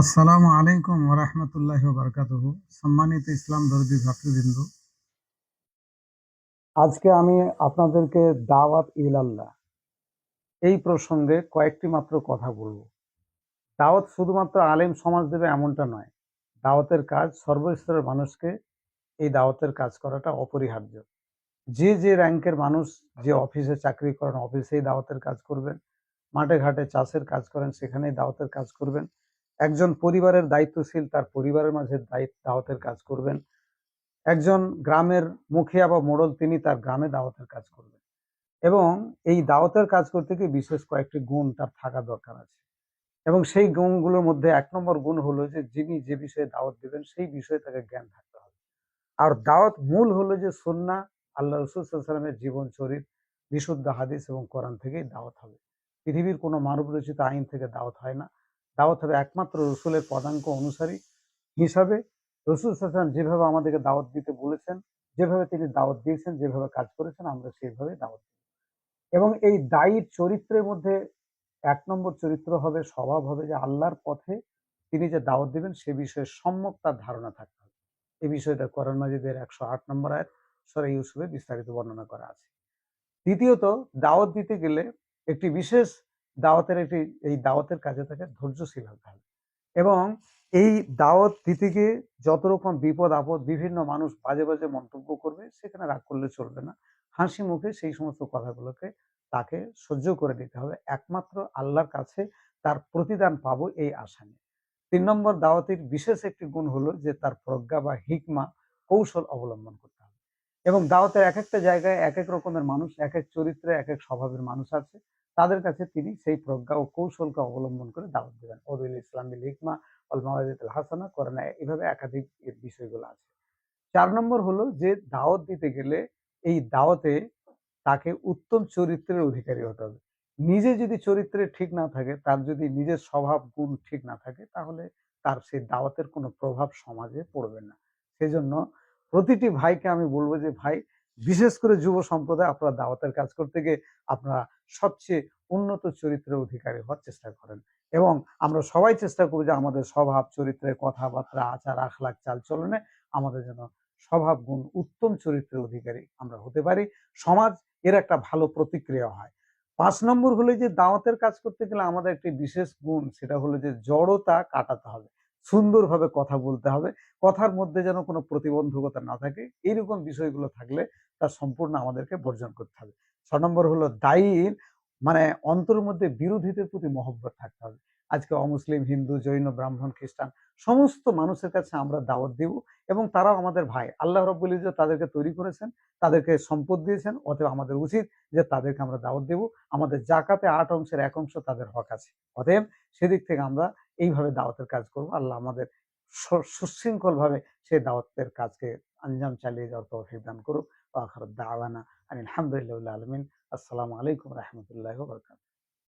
আসসালামু আলাইকুম ওরহমতুল্লাহ বারকাতুহ। সম্মানিত ইসলাম দরদি ভাতৃবৃন্দ, আজকে আমি আপনাদেরকে দাওয়াত ইলাল্লাহ। এই প্রসঙ্গে কয়েকটি মাত্র কথা বলব। দাওয়াত শুধুমাত্র আলেম সমাজ দেবে এমনটা নয়, দাওয়াতের কাজ সর্বস্তরের মানুষকে এই দাওয়াতের কাজ করাটা অপরিহার্য। যে যে র্যাঙ্কের মানুষ যে অফিসে চাকরি করেন, অফিসেই দাওয়াতের কাজ করবেন, মাঠে ঘাটে চাষের কাজ করেন, সেখানেই দাওয়াতের কাজ করবেন। একজন পরিবারের দায়িত্বশীল তার পরিবারের মাঝে দায়িত্ব, দাওয়াতের কাজ করবেন। একজন গ্রামের মুখিয়া বা মোড়ল তিনি তার গ্রামে দাওয়াতের কাজ করবেন। এবং এই দাওয়াতের কাজ করতে গিয়ে বিশেষ কয়েকটি গুণ তার থাকা দরকার আছে। এবং সেই গুণগুলোর মধ্যে এক নম্বর গুণ হলো যে, যিনি যে বিষয়ে দাওয়াত দিবেন সেই বিষয়ে তাকে জ্ঞান থাকতে হবে। আর দাওয়াত মূল হলো যে, সন্না, আল্লাহ রসুল সাল্লামের জীবন চরিত বিশুদ্ধ হাদিস এবং কোরআন থেকেই দাওয়াত হবে। পৃথিবীর কোনো মানব রচিত আইন থেকে দাওয়াত হয় না। দাওয়াত হবে একমাত্র রসুলের পদাঙ্ক অনুসারী হিসাবে। রসুল সাল্লাম যেভাবে আমাদেরকে দাওয়াত দিতে বলেছেন, যেভাবে তিনি দাওয়াত দিয়েছেন, যেভাবে কাজ করেছেন, আমরা সেইভাবে দাওয়াত দিই এবং এই দায়ীর চরিত্রের মধ্যে এক নম্বর চরিত্র হবে, স্বভাব হবে যে আল্লাহর পথে তিনি যে দাওয়াত দিবেন, সে বিষয়ে সম্যক তার ধারণা থাকতে হবে। এই বিষয়টা কোরআন মাজিদের একশো আট নম্বর আয়াত, সরে ইউসুফে বিস্তারিত বর্ণনা করা আছে। দ্বিতীয়ত, দাওয়াত দিতে গেলে একটি বিশেষ দাওয়াতের একটি, এই দাওয়াতের কাজে তাকে ধৈর্যশীল হতে এবং এই দাওয়াত দিতে গিয়ে যত রকম বিপদ, আপদ বিভিন্ন মানুষ বাজে বাজে মন্তব্য করবে, সেখানে রাগ করলে চলবে না। হাসি মুখে সেই সমস্ত কথাগুলোকে তাকে সহ্য করে নিতে হবে। একমাত্র আল্লাহর কাছে তার প্রতিদান পাবো এই আশা নিয়ে। তিন নম্বর দাওয়াতির বিশেষ একটি গুণ হলো যে তার প্রজ্ঞা বা হিকমা, কৌশল অবলম্বন করতে হবে। এবং দাওয়াতের এক একটা জায়গায় এক এক রকমের মানুষ, এক এক চরিত্রে, এক এক স্বভাবের মানুষ আছে। তাদের কাছে তিনি সেই প্রজ্ঞা ও কৌশলকে অবলম্বন করে দাওয়াত দেবেন ওদুল ইসলাম বিল হিকমা অল মাওয়াজিদুল হাসানা করেন এইভাবে একাধিক বিষয়গুলো আছে। চার নম্বর হলো যে দাওয়াত দিতে গেলে এই দাওয়াতে তাকে উত্তম চরিত্রের অধিকারী হতে হবে। নিজে যদি চরিত্রে ঠিক না থাকে, তার যদি নিজের স্বভাব, গুণ ঠিক না থাকে, তাহলে তার সেই দাওয়াতের কোনো প্রভাব সমাজে পড়বে না। সেজন্য প্রতিটি ভাইকে আমি বলব যে, ভাই বিশেষ করে যুব সম্প্রদায় আপনারা দাওয়াতের কাজ করতে গিয়ে আপনারা সবচেয়ে উন্নত চরিত্রের অধিকারী হওয়ার চেষ্টা করেন। এবং আমরা সবাই চেষ্টা করি যে আমাদের স্বভাব, চরিত্রে কথাবার্তা, আচার, আখলাখ চাল চলনে আমাদের যেন স্বভাব গুণ উত্তম চরিত্রের অধিকারী আমরা হতে পারি। সমাজ এর একটা ভালো প্রতিক্রিয়া হয়। পাঁচ নম্বর হলো যে দাওয়াতের কাজ করতে গেলে আমাদের একটি বিশেষ গুণ সেটা হলো যে জড়তা কাটাতে হবে। সুন্দরভাবে কথা বলতে হবে, কথার মধ্যে যেন কোনো প্রতিবন্ধকতা না থাকে, এইরকম বিষয়গুলো থাকলে তা সম্পূর্ণ আমাদেরকে বর্জন করতে হবে। ছ নম্বর হলো দায়ীর মানে অন্তর মধ্যে বিরোধীদের প্রতি মহব্বত থাকতে হবে। আজকে অমুসলিম, হিন্দু, জৈন, ব্রাহ্মণ, খ্রিস্টান, সমস্ত মানুষের কাছে আমরা দাওয়াত দিব এবং তারাও আমাদের ভাই। আল্লাহ রব্বুল ইজ্জত তাদেরকে তৈরি করেছেন, তাদেরকে সম্পদ দিয়েছেন, অতএব আমাদের উচিত যে তাদেরকে আমরা দাওয়াত দেব। আমাদের জাকাতে আট অংশের এক অংশ তাদের হক আছে। অতএব সেদিক থেকে আমরা এইভাবে দাওয়াতের কাজ করব। আল্লাহ আমাদের সুশৃঙ্খল ভাবে সেই দাওয়াতের কাজকে আঞ্জাম চালিয়ে যাওয়ার তৌফিক দান করুক। আখর দাওয়ানা আলহামদুলিল্লাহ আলমিন। আসসালামু আলাইকুম রহমতুল্লাহ বরকাত